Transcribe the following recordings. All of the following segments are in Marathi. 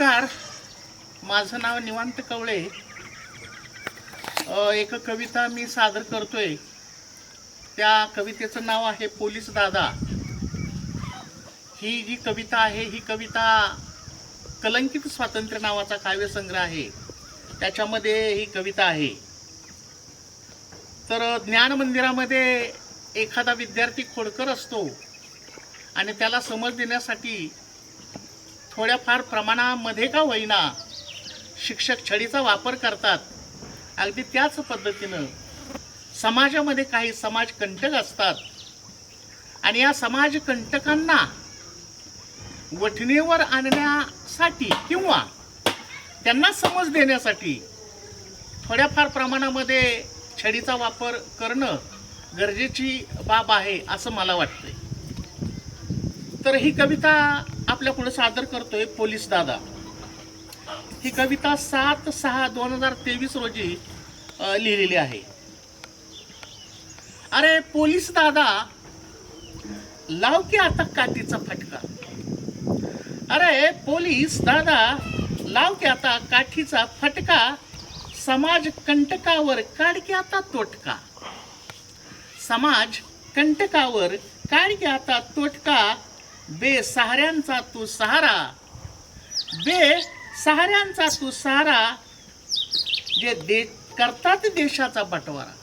नमस्कार. माझं नाव निवांत कवळे. एक कविता मी सादर करतोय. त्या कवितेचं नाव आहे पोलीस दादा. ही जी कविता आहे ही कविता कलंकित स्वातंत्र्य नावाचा काव्यसंग्रह आहे. त्याच्यामध्ये ही कविता आहे. तर ज्ञान मंदिरामध्ये एखादा विद्यार्थी खोडकर असतो आणि त्याला समज देण्यासाठी थोड्याफार प्रमाणामध्ये का होईना. शिक्षक छडीचा वापर करतात. अगदी त्याच पद्धतीनं समाजामध्ये काही समाजकंटक असतात. आणि या समाजकंटकांना वठणीवर आणण्यासाठी किंवा त्यांना समज देण्यासाठी थोड्याफार प्रमाणामध्ये छडीचा वापर करणं गरजेची बाब आहे असं मला वाटते तर ही कविता आपल्या पुढे सादर करतोय पोलीस दादा. ही कविता सात सहा दोन हजार तेवीस रोजी लिहिलेली आहे. अरे पोलीस दादा लाव की आता काठीचा फटका. अरे पोलीस दादा लाव की आता काठीचा फटका. समाज कंटकावर काढ की आता तोटका. समाज कंटकावर काढ की आता तोटका. बेसहाऱ्यांचा तू सहारा. बे सहाऱ्यांचा तू सहारा. जे दे करतात देशाचा बटवारा.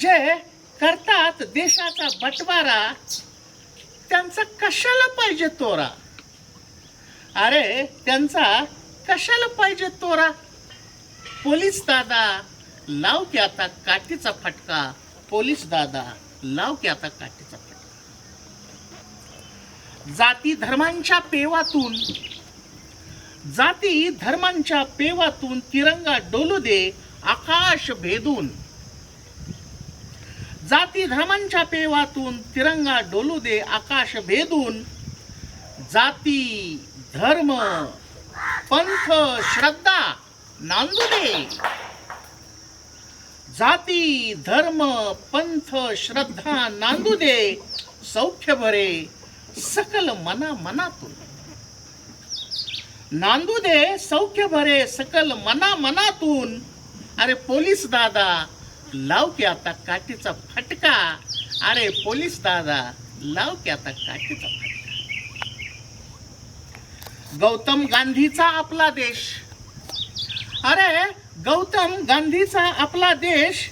जे करतात देशाचा बटवारा त्यांचा कशाला पाहिजे तोरा? अरे त्यांचा कशाला पाहिजे तोरा? पोलीस दादा लाव की आता काठीचा फटका. पोलीस दादा लाव की आता काठीचा जाती धर्मांच्या पेवातून जाती धर्मांच्या पेवातून तिरंगा डोलू दे आकाश भेदून. जाती धर्मांच्या पेवातून तिरंगा डोलू दे आकाश भेदून. जाती धर्म पंथ श्रद्धा नांदू दे. जाती धर्म पंथ श्रद्धा नांदू दे. सौख्य भरे सकल मना मनातून. नांदू दे सौख्य भरे सकल मना मनातून. अरे पोलीस दादा लाव की आता काठीचा फटका. अरे पोलीस दादा लाव की आता काठीचा फटका. गौतम गांधीचा आपला देश. अरे गौतम गांधीचा आपला देश.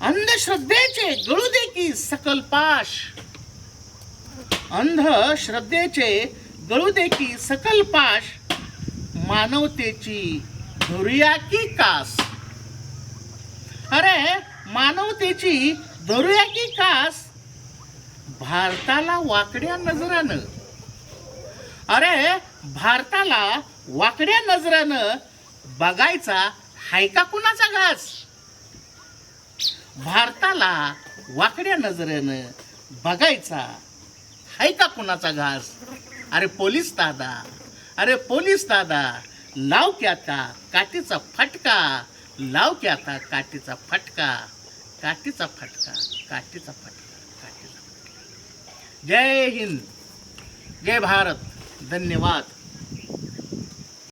अंधश्रद्धेचे गळू दे की सकल पाश. अंधश्रद्धेचे गळू दे की सकल पाश मानवतेची धरूया की कास. अरे मानवतेची धरूया की कास भारताला वाकड्या नजरानं. अरे भारताला वाकड्या नजरानं बघायचा हाय का कुणाचा घास? भारताला वाकड्या नजरेनं बघायचा आहे का कुणाचा घास? अरे पोलीस दादा अरे पोलीस दादा लाव की आता काठीचा फटका लाव की आता काठीचा फटका काठीचा फटका काठीचा फटका काठीचा फटका. जय हिंद जय भारत धन्यवाद.